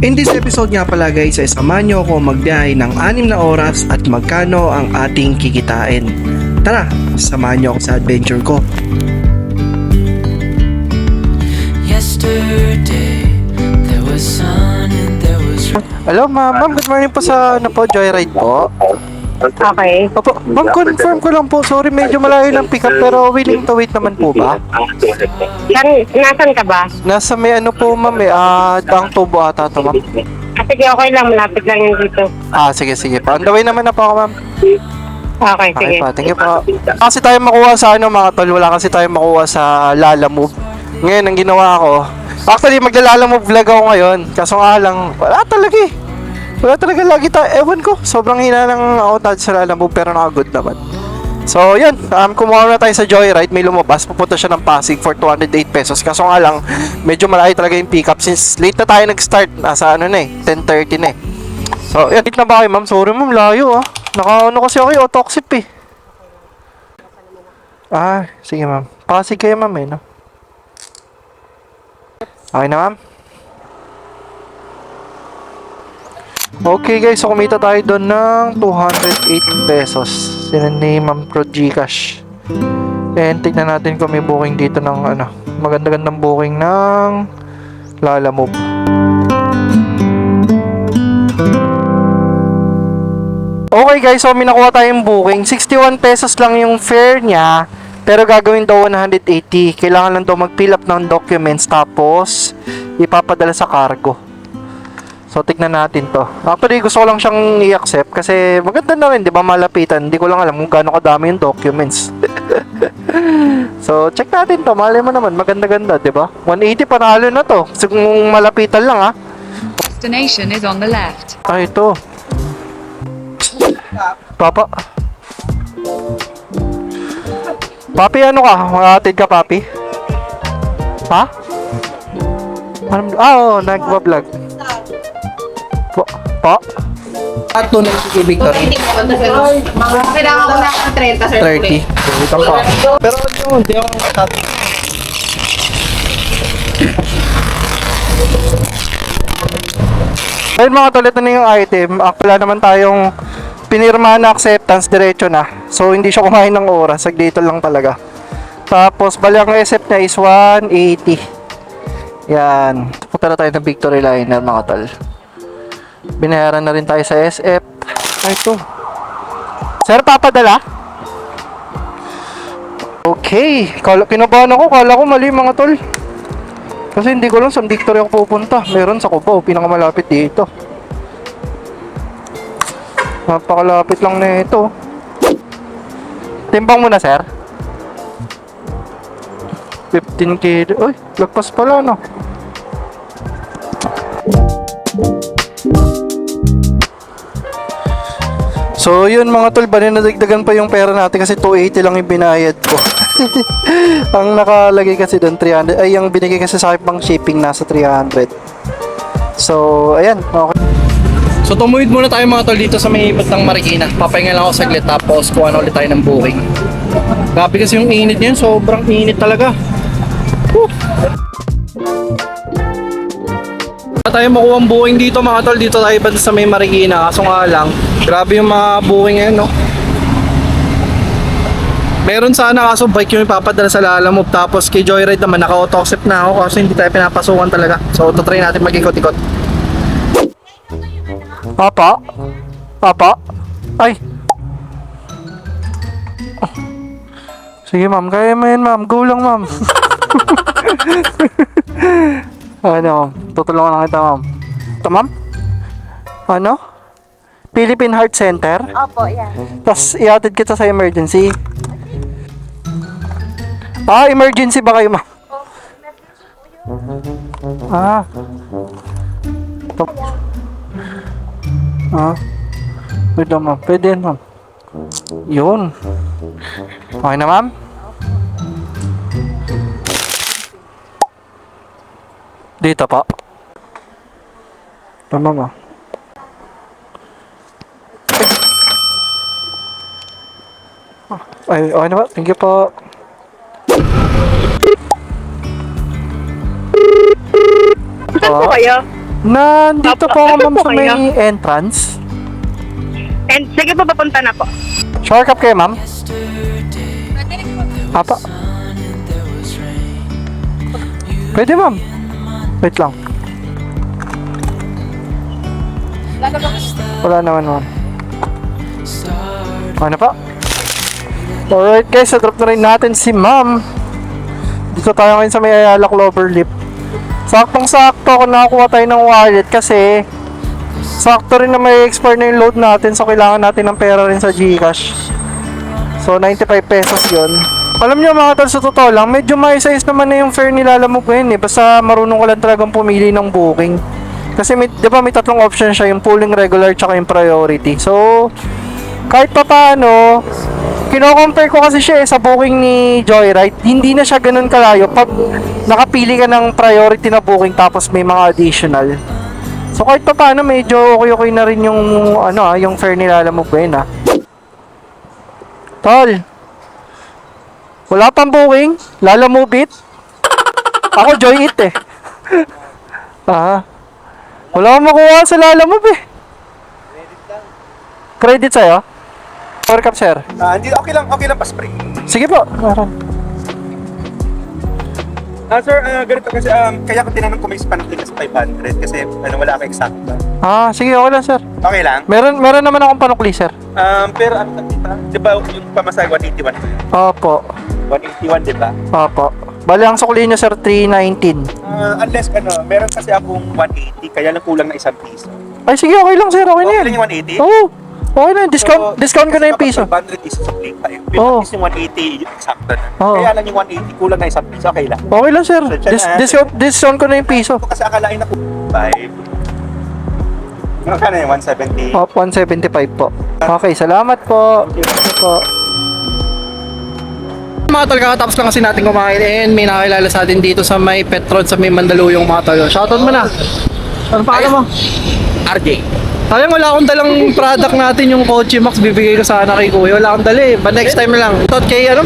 In this episode nga pala guys ay samahan nyo ako magbiyahe ng 6 na oras at magkano ang ating kikitain. Tara, samahan nyo ako sa adventure ko. Yesterday there was sun and there was Hello ma'am, ma'am good morning po sa ano po, Joyride po. Okay. Opo, ma'am confirm ko lang po, sorry medyo malayo ng pick up pero willing to wait naman po ba? San, nasan ka ba? Nasa may ano po ma'am eh, ah, ang tubo ata to ma'am. Ah, sige, okay lang. Malapit lang yun dito. Ah, sige sige pa. On the way naman na po ako ma'am. Okay, Okay sige. pa, thank you po. Kasi tayo makuha sa ano mga tol, wala kasi tayo makuha sa Lala Move. Ngayon, ang ginawa ko, actually maglalala move vlog ako ngayon. Kaso nga lang, wala talaga eh. Wala talaga lagi tayo, ewan ko, sobrang hina ng outage sa Lala Move pero nakagood naman. So, yun, um, kumuha na tayo sa Joyride, may lumabas, pupunta siya ng Pasig for 208 pesos. Kaso nga lang, medyo malayo talaga yung pickup since late na tayo nag-start, nasa ano na eh, 10.30 na eh. So, yan, late na ba kayo ma'am? Sorry ma'am, layo ah. Naka, ano kasi ako eh, autoxip eh. Ah, sige ma'am. Pasig kayo ma'am eh, no? Okay na ma'am? Okay guys, so kumita tayo doon ng 208 pesos. Sinan ni Ma'am Pro Gcash. And tignan natin kung may booking dito ng ano, maganda-gandang booking ng Lala Move. Okay guys, so may nakuha tayong booking. 61 pesos lang yung fare niya. Pero gagawin daw 180. Kailangan lang daw mag-fill up ng documents tapos ipapadala sa cargo. So, tignan natin to. Actually, gusto ko lang siyang i-accept kasi maganda na rin, di ba, malapitan. Hindi ko lang alam kung gaano kadami yung documents. so, check natin to. Malay mo naman, maganda-ganda, di ba? 180 panalo na to. Kasi kung malapitan lang, ha? Destination is on the left. Ah, ito. Papa. Papi, ano ka? Makatid ka, papi? Ha? Ano? Ah, oo, nagwa-vlog. Po? Po? At doon kay Victor. Kailangan ko na ng 30, sir. 30. Ito pa. Pero yun, hindi ako matat. Ayun mga tol, ito na yung item. Ah, Wala naman tayong pinirma na acceptance, diretso na. So, hindi siya kumain ng oras. Sagdito lang talaga. Tapos, bali ang SF niya is 180. Yan. Punta na tayo ng Victory Liner mga tol. Binayaran na rin tayo sa SF. Ay, ito. Sir, papadala? Okay. Kala, kinabahan ako. Kala ko mali mga tol. Kasi hindi ko lang sa Victory ako pupunta. Meron sa Cubao. Pinakamalapit dito. Napakalapit lang na ito. Timbang mo na, sir. 15 kilo. Uy, lagpas pala, no? So yun mga tol, bali nadagdagan pa yung pera natin kasi 280 lang yung binayad ko. ang nakalagay kasi doon 300, ay yung binigay kasi sa akin pang shipping nasa 300. So ayan, okay. So tumuwid muna tayo mga tol dito sa may Batang Marikina. Papahinga lang ako saglit tapos kuha ulit tayo ng booking. Grabe kasi yung init niyan, sobrang init talaga. Wala tayo makuha ang booking dito mga tol, dito tayo banda sa may Marikina. Kaso nga lang, grabe yung mga booking ngayon, no? Meron sana kaso bike yung ipapadala sa Lalamove tapos kay Joyride naman naka-auto-accept na ako kasi hindi tayo pinapasukan talaga. So, try natin mag-ikot-ikot. Papa? Papa? Ay! Sige ma'am, kaya mo yan ma'am. Go lang ma'am. ano tutulungan lang kita ma'am. Ito ma'am? Ano? Philippine Heart Center? Opo, yan. Tapos ihatid kita sa emergency. Ah, emergency ba kayo ma'am? Ah. Ito. Ah. Wait lang ma'am. Pwede ma'am. Yun. Okay na ma'am? Dito po. Tama ma'am. Ay, okay na ba? Thank you po. Saan po Po. kayo? Nandito Apo, po ako ma'am po sa may entrance. And sige po, papunta na po. Shower cup kayo ma'am? Apa? Pwede ma'am. Wait lang. Wala naman ma'am. Ano pa? Alright guys, drop na rin natin si ma'am. Dito tayo ngayon sa may Ayala Cloverleaf. Saktong sakto ako nakakuha tayo ng wallet kasi sakto rin na may expire na yung load natin so kailangan natin ng pera rin sa Gcash. So 95 pesos yon. Alam niyo mga tol, sa totoo lang, medyo maayos naman na yung fare nilalamog ko yun eh. Basta marunong ko lang talagang pumili ng booking. Kasi may, di ba may tatlong option siya, yung pooling regular tsaka yung priority. So, kahit pa paano, kino-compare ko kasi siya eh, sa booking ni Joyride. Hindi na siya ganun kalayo pag nakapili ka ng priority na booking tapos may mga additional. So kahit pa paano medyo okay-okay na rin yung ano ah, yung fare nilalamog ko yun ah. Tol. Wala pang booking? Lala move it? Ako joy it eh. ah. Wala akong makuha sa Lala move eh. Credit sa'yo? Power cup sir. Ah, hindi okay lang, okay lang pa spray. Sige po. Meron. Ah, sir, ah, ganito kasi um, kaya ko tinanong kung may panakli sa 500 kasi ano wala ka exact. Ah, sige okay lang sir. Okay lang. Meron meron naman akong panukli sir. Um, pero ano ka? 'Di ba yung pamasahe 181? Opo. 181, 'di ba? Opo. Bali ang sukli niyo sir 319. Ah, unless ano, meron kasi akong 180 kaya lang kulang na isang piso. Ay sige okay lang sir. Okay na Okay yan. lang yung 180? Oo. Okay na. Discount, So, discount ko na yung piso. 500 is sa play tayo. Oo. Yung yung 180 sakto na. Oo. Kaya lang yung 180 kulang na isang piso, okay lang. Okay lang sir. Dis- na. discount, discount ko na yung piso. Ito kasi akalain ako 5. Magkano yung 170? Oh, 175 po. Okay, salamat po. Salamat po. Mga tol, kakatapos lang kasi natin kumain and may nakilala sa atin dito sa may Petron sa may Mandaluyong mga tol. Shoutout mo na. Ano pa mo? RJ. Sayang wala akong dalang product natin yung Kochi Max bibigay ko sana kay Kuya. Wala akong dali. But next time na lang. Shoutout kay ano?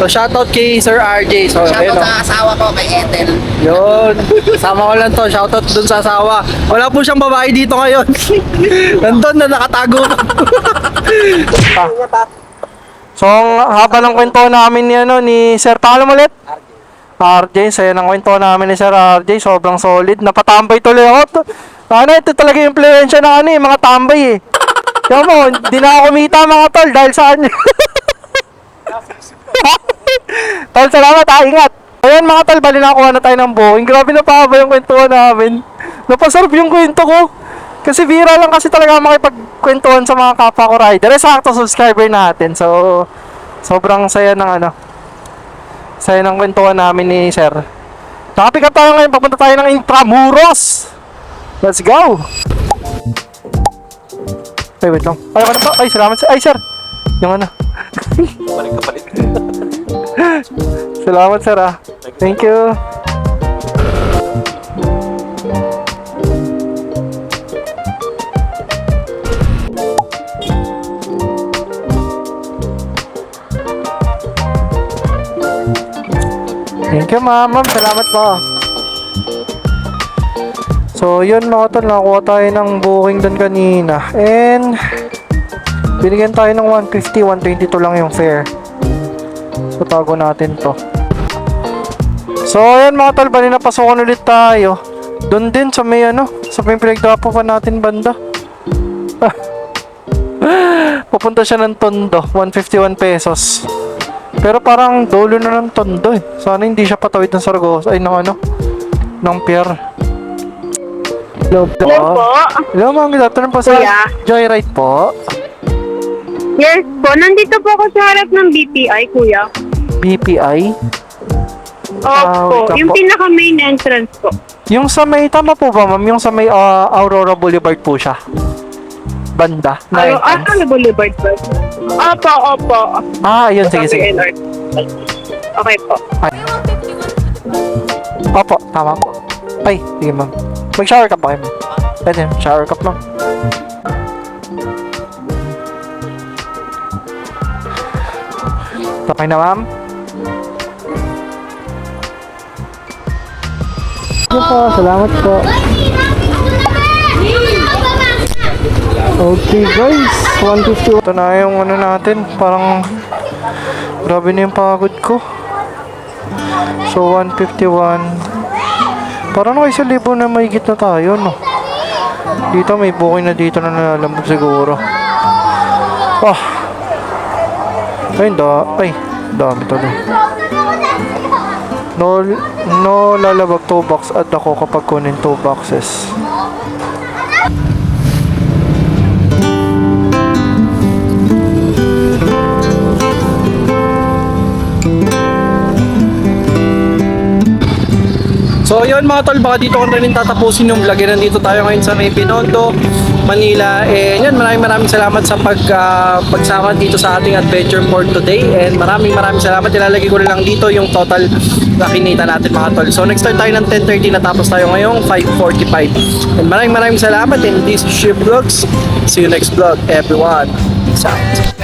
So shoutout kay Sir RJ. So ayun, Shoutout oh. sa asawa ko kay Ethel. Yun. Sama ko lang to. Shoutout dun sa asawa. Wala po siyang babae dito ngayon. Nandun na nakatago pa. Ah. So, ang haba ng kwento namin ni, ano, ni Sir, pangalan ulit? RJ, saya ng kwento namin ni Sir RJ, sobrang solid. Napatambay tuloy ako. Ano, ito talaga yung influensya ng ano eh, mga tambay eh. Kaya mo, hindi na ako kumita mga tol dahil sa kanya. tol, salamat ha, ingat. Ayan mga tol, bali nakakuha na tayo ng booking. Grabe na pa yung kwentuhan namin. Napasarap yung kwento ko. Kasi bira lang kasi talaga makipagkwentuhan sa mga kapwa ko rider. Eh, sakto subscriber natin. So, sobrang saya ng ano. Saya ng kwentuhan namin ni Sir. Nakapick up tayo ngayon. Papunta tayo ng Intramuros. Let's go! Ay, wait lang. Ay, ano pa? Ay, salamat. Ay, Sir. Yung ano. Balik ka palit. Salamat, Sir ah. Thank you. Thank you, ma'am. Ma'am, salamat po. So, yun mga tol, nakakuha tayo ng booking doon kanina. And, binigyan tayo ng 150, 122 lang yung fare. So, tago natin to. So, ayan mga tol, bali napasukan ulit tayo. Doon din sa may ano, sa may pinagdapo pa natin banda. Pupunta siya ng Tondo, 151 pesos. Pero parang dulo na ng Tondo eh. Sana hindi siya patawid ng Saragossa, ay ng ano, ng pier. Hello po. Hello po. Hello ma'am, good afternoon po sa Kuya. Joyride po. Yes po, nandito po ako sa harap ng BPI, kuya. BPI. Ah, Opo, wait lang yung po. pinaka main entrance po. Yung sa may, tama po ba ma'am? Yung sa may ah, Aurora Boulevard po siya. Banda. Na Ayo, ah, entrance. ano Boulevard ba? Opo, opo. Ah, yun. Sige, sige. Okay po. Opo, tama po. Ay, sige ma'am. Mag-shower cup ba kayo ma'am? Pwede, shower cup lang. Okay na ma'am? you po. Salamat po. Okay guys, 150. Ito na yung ano natin, parang grabe na yung pagod ko. So 151. Parang naka isang libo na may na tayo, no? Dito may booking na dito na nalalambog siguro. Ah. Ay, da, ay, dami tuloy. No, no lalabag 2 box at ako kapag kunin 2 boxes. Yun mga tol, baka dito ko na rin tatapusin yung vlog. Nandito tayo ngayon sa May Binondo, Manila. Eh, yun, maraming maraming salamat sa pag, ah, pagsama dito sa ating adventure for today. And maraming maraming salamat. Ilalagay ko lang dito yung total na kinita natin mga tol. So next start tayo ng 10.30 natapos tayo ngayong 5.45. And maraming maraming salamat and this is Ship Vlogs. See you next vlog everyone. Peace out.